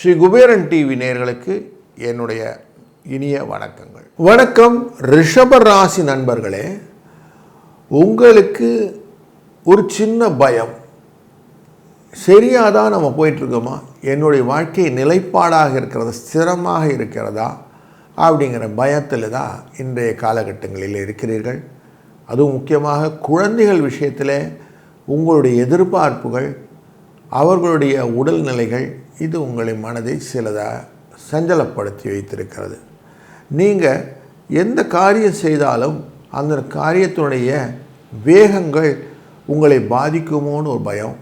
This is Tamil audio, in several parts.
ஸ்ரீ குபேரன் டிவி நேர்களுக்கு என்னுடைய இனிய வணக்கங்கள். வணக்கம் ரிஷப ராசி நண்பர்களே. உங்களுக்கு ஒரு சின்ன பயம். சரியாக தான் நம்ம போயிட்டுருக்கோமா? என்னுடைய வாழ்க்கை நிலைப்பாடாக இருக்கிறதா? ஸ்திரமாக இருக்கிறதா? அப்படிங்கிற பயத்தில் தான் இன்றைய காலகட்டங்களில் இருக்கிறீர்கள். அதுவும் முக்கியமாக குழந்தைகள் விஷயத்தில் உங்களுடைய எதிர்பார்ப்புகள் அவர்களுடைய உடல்நிலைகள் இது உங்களை மனதை சிலதாக சஞ்சலப்படுத்தி வைத்திருக்கிறது. நீங்கள் எந்த காரியம் செய்தாலும் அந்த காரியத்தினுடைய வேகங்கள் உங்களை பாதிக்குமோன்னு ஒரு பயம்.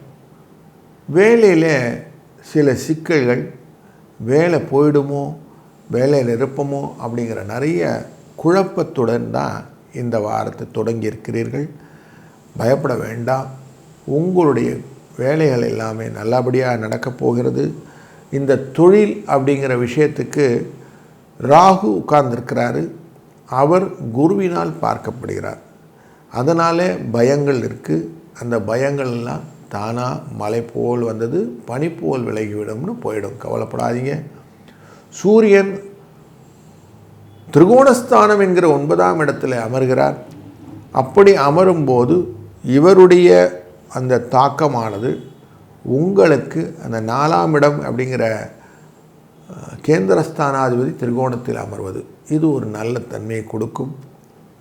வேலையில் சில சிக்கல்கள் வேலை போயிடுமோ வேலையில் இருப்போமோ அப்படிங்கிற நிறைய குழப்பத்துடன் தான் இந்த வாரத்தை தொடங்கியிருக்கிறீர்கள். பயப்பட வேண்டாம். உங்களுடைய வேலைகள் எல்லாமே நல்லபடியாக நடக்கப் போகிறது. இந்த தொழில் அப்படிங்கிற விஷயத்துக்கு ராகு உட்கார்ந்திருக்கிறாரு. அவர் குருவினால் பார்க்கப்படுகிறார். அதனாலே பயங்கள் இருக்குது அந்த பயங்கள் எல்லாம் தானாக மலை போல் வந்தது பனி போல் விலகிவிடும்னு போயிடும். கவலைப்படாதீங்க. சூரியன் திரிகோணஸ்தானம் என்கிற ஒன்பதாம் இடத்துல அமர்கிறார். அப்படி அமரும்போது இவருடைய அந்த தாக்கமானது உங்களுக்கு அந்த நாலாம் இடம் அப்படிங்கிற கேந்திரஸ்தானாதிபதி திரிகோணத்தில் அமர்வது. இது ஒரு நல்ல தன்மையை கொடுக்கும்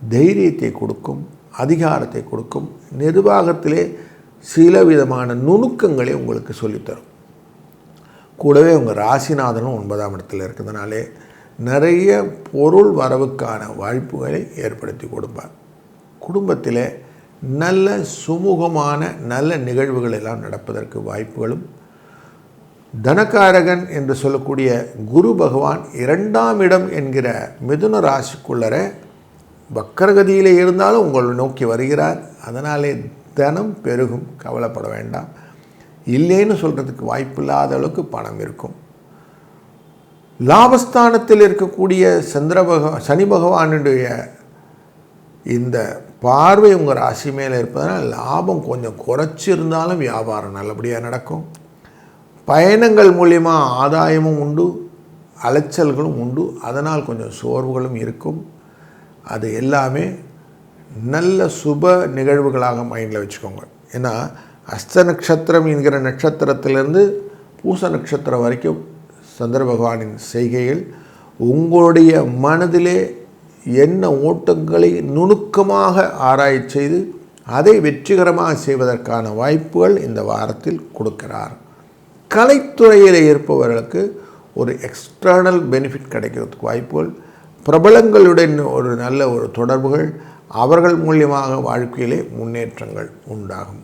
தைரியத்தை கொடுக்கும் அதிகாரத்தை கொடுக்கும். நிர்வாகத்திலே சில விதமான நுணுக்கங்களை உங்களுக்கு சொல்லித்தரும். கூடவே உங்கள் ராசிநாதனும் ஒன்பதாம் இடத்தில் இருக்கிறதுனாலே நிறைய பொருள் வரவுக்கான வாய்ப்புகளை ஏற்படுத்தி கொடுப்பார். குடும்பத்தில் நல்ல சுமூகமான நல்ல நிகழ்வுகள் எல்லாம் நடப்பதற்கு வாய்ப்புகளும் தனகாரகன் என்று சொல்லக்கூடிய குரு பகவான் இரண்டாம் இடம் என்கிற மிதுன ராசிக்குள்ளர வக்கரகதியில் இருந்தாலும் உங்களை நோக்கி வருகிறார். அதனாலே தனம் பெருகும் கவலைப்பட வேண்டாம். இல்லைன்னு சொல்கிறதுக்கு வாய்ப்பில்லாத அளவுக்கு பணம் இருக்கும். லாபஸ்தானத்தில் இருக்கக்கூடிய சந்திர பக சனி பகவானுடைய இந்த பார்வை உங்கள் ராசி மேலே இருப்பதனால் லாபம் கொஞ்சம் குறைச்சிருந்தாலும் வியாபாரம் நல்லபடியாக நடக்கும். பயணங்கள் மூலிமா ஆதாயமும் உண்டு அலைச்சல்களும் உண்டு. அதனால் கொஞ்சம் சோர்வுகளும் இருக்கும். அது எல்லாமே நல்ல சுப நிகழ்வுகளாக மைண்டில் வச்சுக்கோங்க. ஏன்னா அஸ்த நட்சத்திரம் என்கிற நட்சத்திரத்திலேருந்து பூச நட்சத்திரம் வரைக்கும் சந்திர பகவானின் செய்கைகள் உங்களுடைய மனதிலே என்ன ஓட்டங்களை நுணுக்கமாக ஆராய்ச்சி செய்து அதை வெற்றிகரமாக செய்வதற்கான வாய்ப்புகள் இந்த வாரத்தில் கொடுக்கிறார். கலைத்துறையில் இருப்பவர்களுக்கு ஒரு எக்ஸ்டர்னல் பெனிஃபிட் கிடைக்கிறதுக்கு வாய்ப்புகள் பிரபலங்களுடன் ஒரு நல்ல ஒரு தொடர்புகள் அவர்கள் மூலியமாக வாழ்க்கையிலே முன்னேற்றங்கள் உண்டாகும்.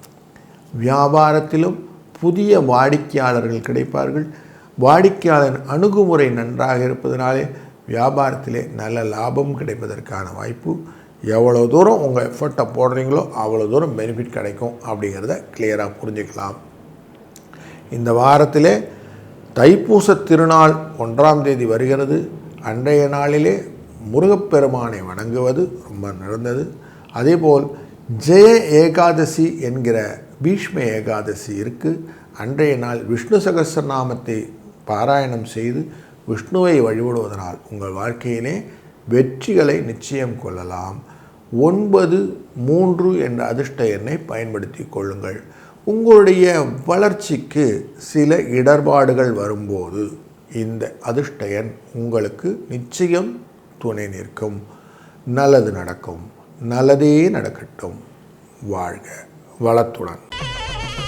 வியாபாரத்திலும் புதிய வாடிக்கையாளர்கள் கிடைப்பார்கள். வாடிக்கையாளர் அணுகுமுறை நன்றாக இருப்பதனாலே வியாபாரத்திலே நல்ல லாபம் கிடைப்பதற்கான வாய்ப்பு. எவ்வளோ தூரம் உங்கள் எஃபர்ட்டை போடுறீங்களோ அவ்வளோ தூரம் பெனிஃபிட் கிடைக்கும் அப்படிங்கிறத கிளியராக புரிஞ்சுக்கலாம். இந்த வாரத்திலே தைப்பூச திருநாள் ஒன்றாம் தேதி வருகிறது. அன்றைய நாளிலே முருகப்பெருமானை வணங்குவது ரொம்ப நடந்தது. அதேபோல் ஜெய ஏகாதசி என்கிற பீஷ்ம ஏகாதசி இருக்குது அன்றைய நாள் விஷ்ணு சகஸ்ரநாமத்தை பாராயணம் செய்து விஷ்ணுவை வழிபடுவதனால் உங்கள் வாழ்க்கையிலே வெற்றிகளை நிச்சயம் கொள்ளலாம். ஒன்பது மூன்று என்ற அதிர்ஷ்ட எண்ணை பயன்படுத்தி கொள்ளுங்கள். உங்களுடைய வளர்ச்சிக்கு சில இடர்பாடுகள் வரும்போது இந்த அதிர்ஷ்ட எண் உங்களுக்கு நிச்சயம் துணை நிற்கும். நல்லது நடக்கும். நல்லதே நடக்கட்டும். வாழ்க வளத்துடன்.